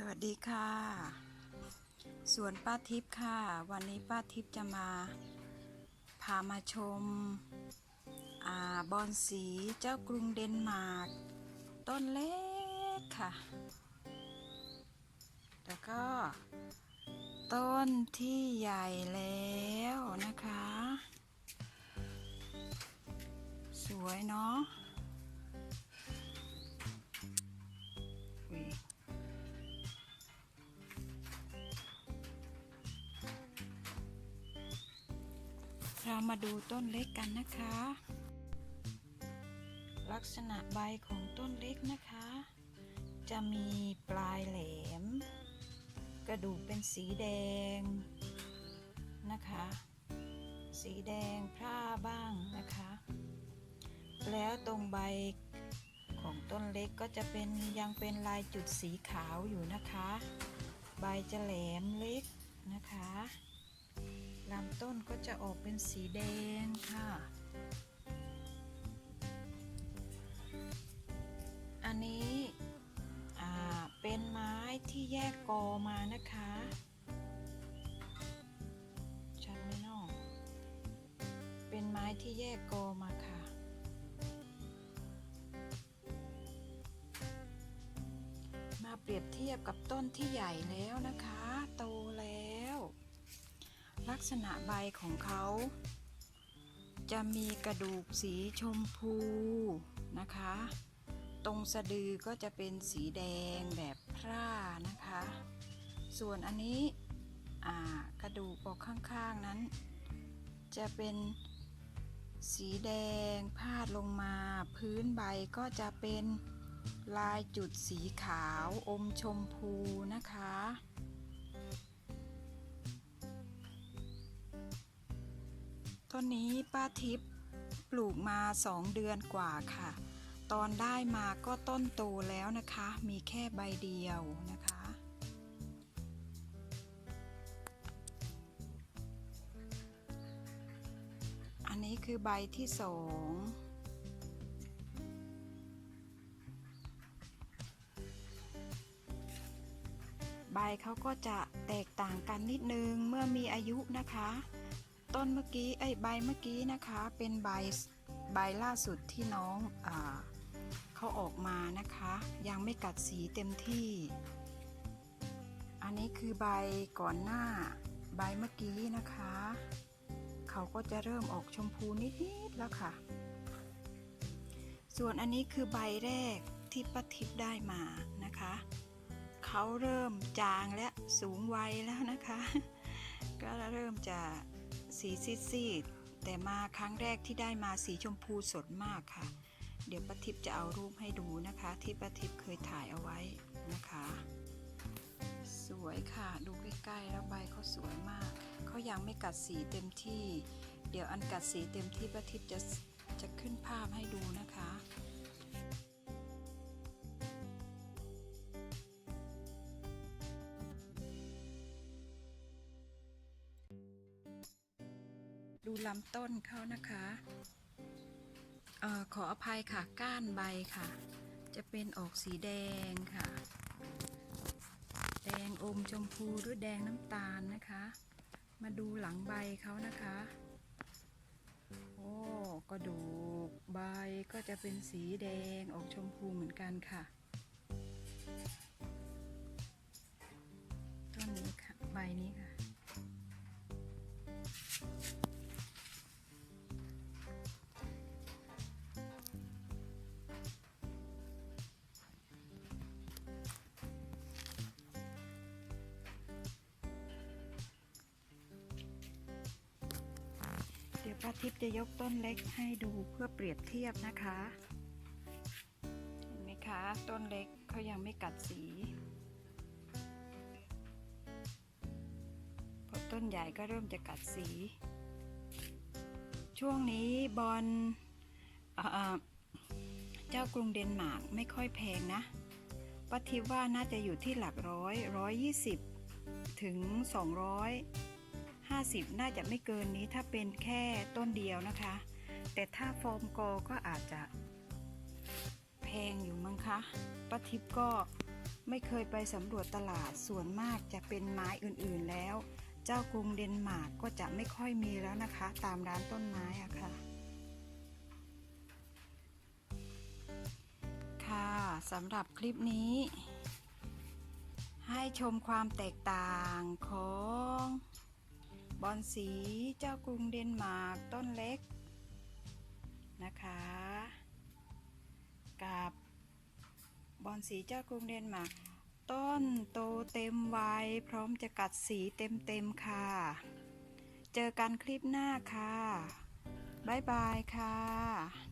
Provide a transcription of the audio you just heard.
สวัสดีค่ะ สวนป้าทิพย์ค่ะ วันนี้ป้าทิพย์จะมาพามาชมอบอนสีเจ้ากรุงเดนมาร์กต้นเล็กค่ะ แล้วก็ ต้นที่ใหญ่แล้วนะคะ สวยเนาะ เรามาดูต้นเล็กกันนะคะ ลักษณะใบของต้นเล็กนะคะ จะมีปลายแหลม กระดูกเป็นสีแดงนะคะ สีแดงพร่าบ้างนะคะ แล้วตรงใบของต้นเล็กก็จะเป็นยังเป็นลายจุดสีขาวอยู่นะคะ ใบจะแหลมเล็กนะคะ ลำต้นก็จะออกเป็นสีแดงค่ะ อันนี้เป็นไม้ที่แยกกอมานะคะชัดไหมน้องเป็นไม้ที่แยกกอมาค่ะ มาเปรียบเทียบกับต้นที่ใหญ่แล้วนะคะ โต ลักษณะใบของเขา จะมีกระดูกสีชมพูนะคะ ตรงสะดือก็จะเป็นสีแดงแบบพร่านะคะ ส่วนอันนี้กระดูกออกข้างๆนั้น จะเป็นสีแดงพาดลงมาพื้นใบก็จะเป็นลายจุดสีขาวอมชมพูนะคะ ต้นนี้ป้าทิพย์ปลูกมาสองเดือนกว่าค่ะ ตอนได้มาก็ต้นโตแล้วนะคะ มีแค่ใบเดียวนะคะ อันนี้คือใบที่สองใบเขาก็จะแตกต่างกันนิดนึงเมื่อมีอายุนะคะ ต้นเมื่อกี้ไอ้ใบเมื่อกี้นะคะเป็นใบใบล่าสุดที่น้องอเขาออกมานะคะ ยังไม่กัดสีเต็มที่ อันนี้คือใบก่อนหน้า ใบเมื่อกี้นะคะ เขาก็จะเริ่มออกชมพูนิดๆแล้วค่ะ ส่วนอันนี้คือใบแรกที่ป้าทิพย์ได้มานะคะเขาเริ่มจางและสูงวัยแล้วนะคะ ก็เริ่มจะ สีซีดๆแต่มาครั้งแรกที่ได้มาสีชมพูสดมากค่ะ เดี๋ยวป้าทิพย์จะเอารูปให้ดูนะคะ ที่ป้าทิพย์เคยถ่ายเอาไว้นะคะ สวยค่ะดูใกล้ๆแล้วใบเขาสวยมากเขายังไม่กัดสีเต็มที่ เดี๋ยวอันกัดสีเต็มที่ป้าทิพย์จะจะขึ้นภาพให้ดูนะคะ ดูลำต้นเขานะคะออขออภัยค่ะก้านใบค่ะ จะเป็นออกสีแดงค่ะ แดงอมชมพูหรือแดงน้ำตาลนะคะ มาดูหลังใบเขานะคะ โอ้กระดูกใบก็จะเป็นสีแดงออกชมพูเหมือนกันค่ะต้นนี้ค่ะ ใบนี้ค่ะ เดี๋ยวป้าทิพย์จะยกต้นเล็กให้ดูเพื่อเปรียบเทียบนะคะเห็นไหมคะต้นเล็กเขายังไม่กัดสีพอต้นใหญ่ก็เริ่มจะกัดสี ช่วงนี้บอลเอ่อเจ้ากรุงเดนมาร์กไม่ค่อยแพงนะป้าทิพย์ว่าน่าจะอยู่ที่หลักร้อยร้อยยี่สิบถึงสองร้อย 50 น่าจะไม่เกินนี้ถ้าเป็นแค่ต้นเดียวนะคะ แต่ถ้าฟอร์มกอก็อาจจะ แพงอยู่มั้งคะป้าทิพย์ก็ไม่เคยไปสำรวจตลาดส่วนมากจะเป็นไม้อื่นๆแล้ว เจ้ากรุงเดนมาร์กก็จะไม่ค่อยมีแล้วนะคะ ตามร้านต้นไม้อะค่ะ ค่ะสำหรับคลิปนี้ ให้ชมความแตกต่างของ บอนสีเจ้ากรุงเดนมาร์กต้นเล็กนะคะ กับบอนสีเจ้ากรุงเดนมาร์กต้นโตเต็มวัยพร้อมจะกัดสีเต็มๆค่ะ เจอกันคลิปหน้าค่ะ บ๊ายบายค่ะ